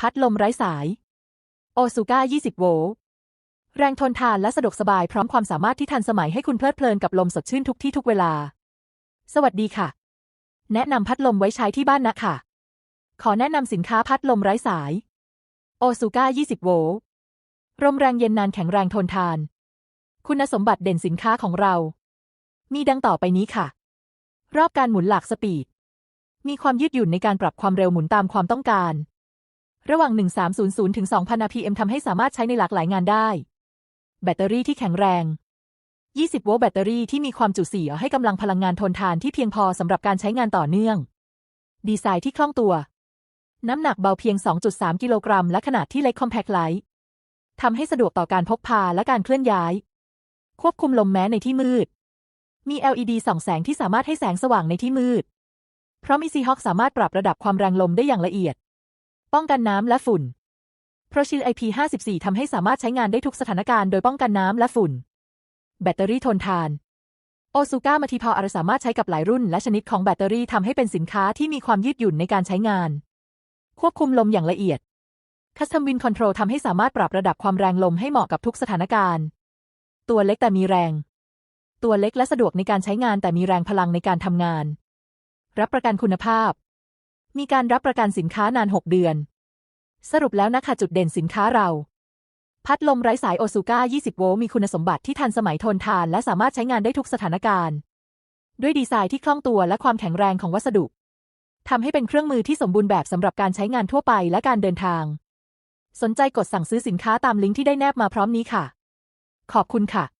พัดลมไร้สาย โอซูก้า 20 โวลต์ แรงทนทานและสะดวกสบายพร้อมความสามารถที่ทันสมัยให้คุณเพลิดเพลินกับลมสดชื่นทุกที่ทุกเวลา สวัสดีค่ะ แนะนำพัดลมไว้ใช้ที่บ้านนะค่ะขอแนะนำสินค้าพัดลมไร้สาย โอซูก้า 20 โวลต์ลมแรงเย็นนานแข็งแรงทนทาน คุณสมบัติเด่นสินค้าของเรา มีดังต่อไปนี้ค่ะ รอบการหมุนหลักสปีด มีความยืดหยุ่นในการปรับความเร็วหมุนตามความต้องการ ระหว่าง 1300 ถึง 2,000 rpm ทำให้สามารถใช้ในหลากหลายงานได้ แบตเตอรี่ที่แข็งแรง 20 โวลต์แบตเตอรี่ที่มีความจุเสียให้กำลังพลังงานทนทานที่เพียงพอสำหรับการใช้งานต่อเนื่อง ดีไซน์ที่คล่องตัว น้ำหนักเบาเพียง 2.3 กิโลกรัม และขนาดที่เล็กคอมแพคไลท์ทำให้สะดวกต่อการพกพาและการเคลื่อนย้าย ควบคุมลมแม้ในที่มืด มี LED ส่องแสงที่สามารถให้แสงสว่างในที่มืด เพราะมี Seahawk สามารถปรับระดับความแรงลมได้อย่างละเอียด ป้องกันน้ำและฝุ่น ProShield IP54 ทำให้สามารถใช้งานได้ทุกสถานการณ์โดยป้องกันน้ำและฝุ่น แบตเตอรี่ทนทานโอซูก้ามาทีพออาสามารถใช้กับหลายรุ่นและชนิดของแบตเตอรี่ทำให้เป็นสินค้าที่มีความยืดหยุ่นในการใช้งาน ควบคุมลมอย่างละเอียด Custom Wind Control ทำให้สามารถปรับระดับความแรงลมให้เหมาะกับทุกสถานการณ์ ตัวเล็กแต่มีแรง ตัวเล็กและสะดวกในการใช้งานแต่มีแรงพลังในการทำงาน รับประกันคุณภาพ มีการรับประกันสินค้านาน 6 เดือน สรุปแล้วนะคะจุดเด่นสินค้าเรา พัดลมไร้สายโอซูก้า 20 โวลต์ มีคุณสมบัติที่ทันสมัยทนทาน และสามารถใช้งานได้ทุกสถานการณ์ ด้วยดีไซน์ที่คล่องตัวและความแข็งแรงของวัสดุทำให้เป็นเครื่องมือที่สมบูรณ์แบบสำหรับการใช้งานทั่วไปและการเดินทาง สนใจกดสั่งซื้อสินค้าตามลิงก์ที่ได้แนบมาพร้อมนี้ค่ะ ขอบคุณค่ะ